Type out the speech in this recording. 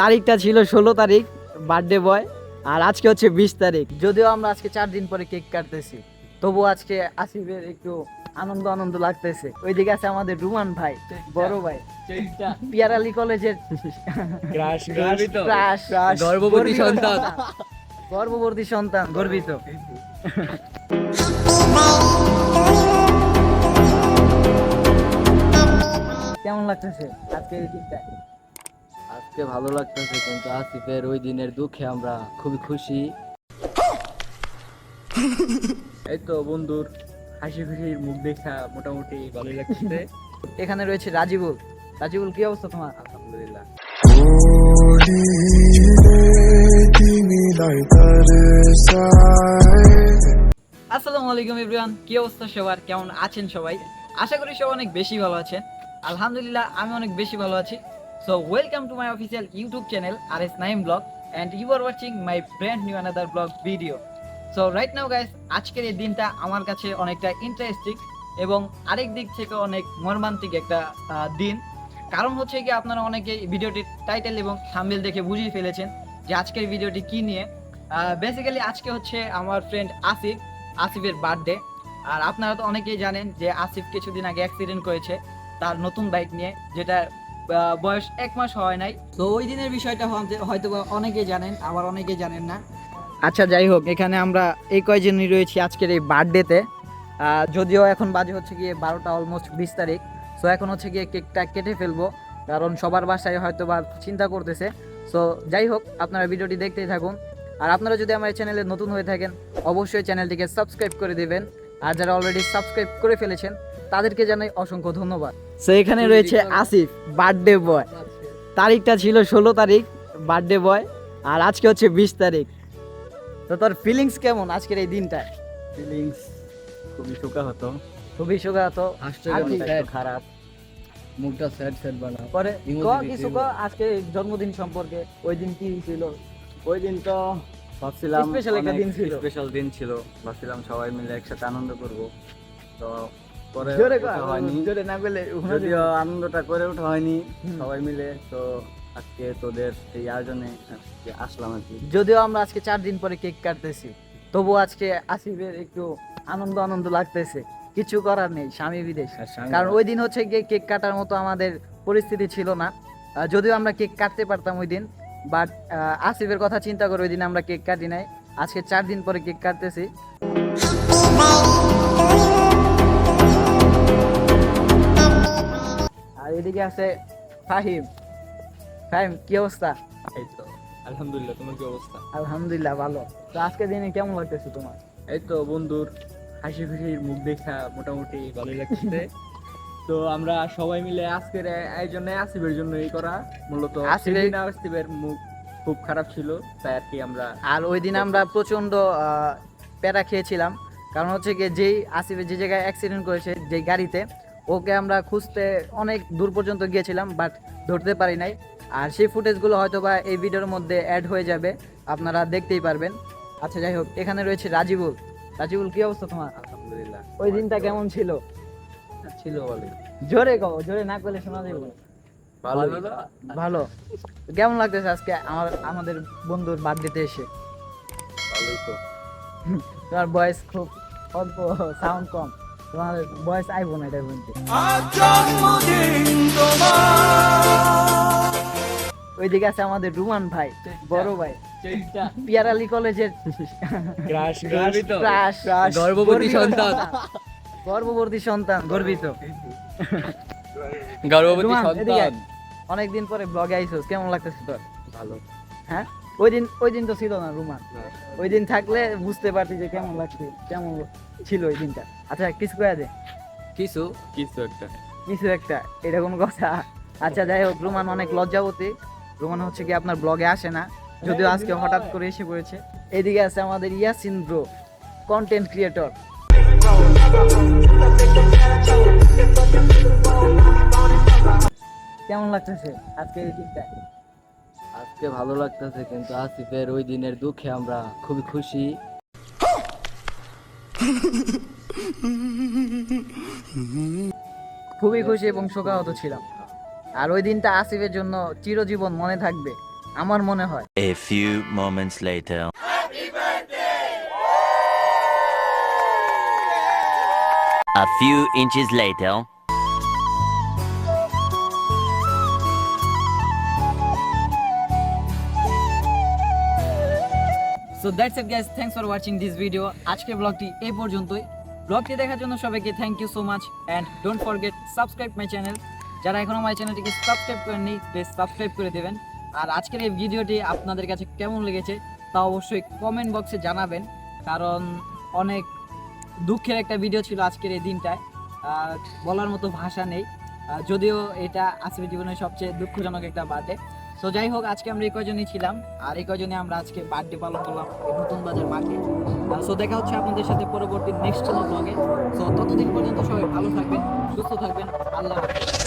তারিখটা ছিল ষোলো তারিখ বার্থডে বয় আর আজকে হচ্ছে বিশ তারিখ। যদিও আমরা আজকে চার দিন পরে কেক কাটতেছি তবু আজকে আসিফের একটু আনন্দ আনন্দ লাগতেছে। ওইদিকে আছে আমাদের রুমান ভাই বড় ভাই। পিয়ারালি কলেজের ক্রাশ ক্রাশ গর্ভবতী সন্তান। গর্ভবতী সন্তান গর্বিত। কেমন লাগতেছে আজকে এই দিনটা আজকে ভালো লাগতেছে কিন্তু আসিফের ওই দিনের দুঃখে আমরা খুবই খুশি। এই তো বন্ধুর হাসি খুশির মুখ দেখা মোটামুটি ভালোই লাগছে এখানে রয়েছে রাজিবুল। রাজিবুল কি অবস্থা তোমার? আলহামদুলিল্লাহ। আসসালামু আলাইকুম এভরিওয়ান কি অবস্থা সবার? কেমন আছেন সবাই? আশা করি সবাই অনেক বেশি ভালো আছেন। আলহামদুলিল্লাহ আমি অনেক বেশি ভালো আছি। So welcome to my official YouTube channel R S Naim vlog and you are watching my brand new another vlog video so right now guys আজকের এই দিনটা আমার কাছে অনেকটা ইন্টারেস্টিং এবং আরেক দিক থেকে অনেক মর্মান্তিক একটা দিন। কারণ হচ্ছে কি, আপনারা অনেকে ভিডিওটির টাইটেল এবং থাম্বনেল দেখে বুঝিয়ে ফেলেছেন যে আজকের ভিডিওটি কী নিয়ে। বেসিক্যালি আজকে হচ্ছে আমার ফ্রেন্ড আসিফ, আসিফের বার্থডে আর আপনারা তো অনেকেই জানেন যে আসিফ কিছুদিন আগে অ্যাক্সিডেন্ট করেছে তার নতুন বাইক নিয়ে, যেটা বয়স এক মাস হয় নাই। তো ওই দিনের বিষয়টা হয়তো- অনেকেই জানেন আবার অনেকেই জানেন না। আচ্ছা যাই হোক এখানে আমরা এই কয়জনই রয়েছি আজকের এই বার্থডেতে। যদিও এখন বাজে হচ্ছে গিয়ে বারোটা অলমোস্ট বিশ তারিখ সো এখন হচ্ছে গিয়ে কেকটা কেটে ফেলব কারণ সবার বাসায় হয়তো বা চিন্তা করতেছে। সো যাই হোক আপনারা ভিডিওটি দেখতেই থাকুন। আর আপনারা যদি আমার এই চ্যানেলে নতুন হয়ে থাকেন অবশ্যই চ্যানেলটিকে সাবস্ক্রাইব করে দেবেন। আর যারা অলরেডি সাবস্ক্রাইব করে ফেলেছেন তাদেরকে জানাই অসংখ্য ধন্যবাদ। সো এখানে রয়েছে আসিফ বার্থডে বয় তারিখটা ছিল ষোলো তারিখ বার্থডে বয় আর আজকে হচ্ছে বিশ তারিখ। তো তোর ফিলিংস কেমন আজকের এই দিনটা? ফিলিংস খুবই শোকা হতো খুবই শোকাহত। হাসতে আর মনটা কি? একটু খারাপ। মুখটা স্যাড স্যাড বানাও। পরে কিছু ক আজকে জন্মদিন সম্পর্কে? ওই দিন কি ছিল? ওই দিন তো ভাবছিলাম স্পেশাল একটা দিন ছিল। স্পেশাল দিন ছিল। ভাবছিলাম সবাই মিলে একসাথে আনন্দ করব। তো পরে ওঠা হয়নি। জোরে না বলে যদিও আনন্দটা করে ওঠা হয়নি সবাই মিলে। তো আজকে তোদের এই আয়োজনে আসলাম আর কি। যদিও আমরা আজকে চার দিন পরে কেক কাটতেছি তবু আজকে আসিফের একটু আনন্দ আনন্দ লাগতেছে। কিছু করার নেই স্বামী বিদেশ। কারণ ওই দিন হচ্ছে গিয়ে কেক কাটার মতো আমাদের পরিস্থিতি ছিল না। যদিও আমরা কেক কাটতে পারতাম ওই দিন বাট আসিফের কথা চিন্তা করে ওই দিন আমরা কেক কাটি নাই। আজকে চার দিন পরে কেক কাটতেছি। আর এদিকে আছে ফাহিম। ফাহিম কি অবস্থা? এই তো আলহামদুলিল্লাহ তোমার কি অবস্থা? আলহামদুলিল্লাহ ভালো। তো আজকের দিনে কেমন লাগতেছে তোমার? এই তো বন্ধুর হাসি খুশির মুখ দেখা মোটামুটি ভালোই লাগছে তো আমরা সবাই মিলে আজকের এই আয়োজনে আসিফের জন্য এই করা। মূলত আসিফের- আসিফের মুখ খুব খারাপ ছিল তাই আর কি আমরা আর ওই দিন আমরা প্রচণ্ড আহ, প্যারা খেয়েছিলাম। কারণ হচ্ছে গিয়ে যেই আসিফে যে জায়গায় অ্যাক্সিডেন্ট করেছে যেই গাড়িতে ওকে আমরা খুঁজতে অনেক দূর পর্যন্ত গিয়েছিলাম বাট ধরতে পারি নাই। আর সেই ফুটেজগুলো হয়তো বা এই ভিডিওর মধ্যে অ্যাড হয়ে যাবে আপনারা দেখতেই পারবেন। আচ্ছা যাই হোক এখানে রয়েছে রাজিবুল। রাজিবুল কি অবস্থা তোমার? আলহামদুলিল্লাহ ওই দিনটা কেমন ছিল? ছিল বলে জোরে কও জোরে না করলে শোনা যাবে। ভালো ভালো। কেমন লাগতেছে আজকে আমার আমাদের বন্ধুর বার্থডেতে এসে? ভালোই তো। তোমার বয়স খুব অল্প সাউন্ড কম। তোমার বয়স আইবো না এটার মধ্যে। ওইদিকে আছে আমাদের রুমান ভাই বড় ভাই। পিয়ারালি কলেজের ক্রাশ ক্রাশ গর্ভবতী সন্তান। গর্ভবতী সন্তান গর্বিত। গর্ভবতী। সন্তান। অনেকদিন পরে ব্লগে আইসোস কেমন লাগতেছে তোর? ভালো। হ্যাঁ? ওই দিন ওই দিন তো ছিল না রুমান ওই দিন থাকলে বুঝতে পারতি যে কেমন লাগছে কেমন ছিল ওই দিনটা। আচ্ছা কিছু কয়ে দে। কিছু? কিছু একটা। কিছু একটা এটা কোনো কথা। আচ্ছা যাই হোক রোমান অনেক লজ্জাবতী। রোমান হচ্ছে কি আপনার ব্লগে আসে না যদিও আজকে হঠাৎ করে এসে পড়েছে। এদিকে আছে আমাদের ইয়াসিন ব্রো কন্টেন্ট ক্রিয়েটর কেমন লাগতেছে আজকে এই দিনটা? আজকে ভালো লাগতেছে কিন্তু আসিফের ওই দিনের দুঃখে আমরা খুবই খুশি খুবই খুশি এবং শোকাহত ছিলাম আর ওই দিনটা আসিফের জন্য চিরজীবন মনে থাকবে আমার মনে হয় A few moments later. A few inches later. So that's it guys thanks for watching this video আজকের ব্লগটি এই পর্যন্তই। ব্লগটি দেখার জন্য সবাইকে thank you so much and don't forget subscribe my channel যারা এখনও আমার চ্যানেলটিকে সাবস্ক্রাইব করেননি প্লিজ সাবস্ক্রাইব করে দেবেন। আর আজকের এই ভিডিওটি আপনাদের কাছে কেমন লেগেছে, তা অবশ্যই কমেন্ট বক্সে জানাবেন। কারণ অনেক দুঃখের একটা ভিডিও ছিল আজকের এই দিনটায়। বলার মতো ভাষা নেই। যদিও এটা আসবে জীবনের সবচেয়ে দুঃখজনক একটা বার্থডে। তো যাই হোক আজকে আমরা এই কজনই ছিলাম, আর এই কজনে আমরা আজকে বার্থডে পালন করলাম নতুন বাজার মাঠে সো দেখা হচ্ছে আপনাদের সাথে পরবর্তী নেক্সট ব্লগে সো ততদিন পর্যন্ত সবাই ভালো থাকবেন, সুস্থ থাকবেন। আল্লাহ হাফেজ।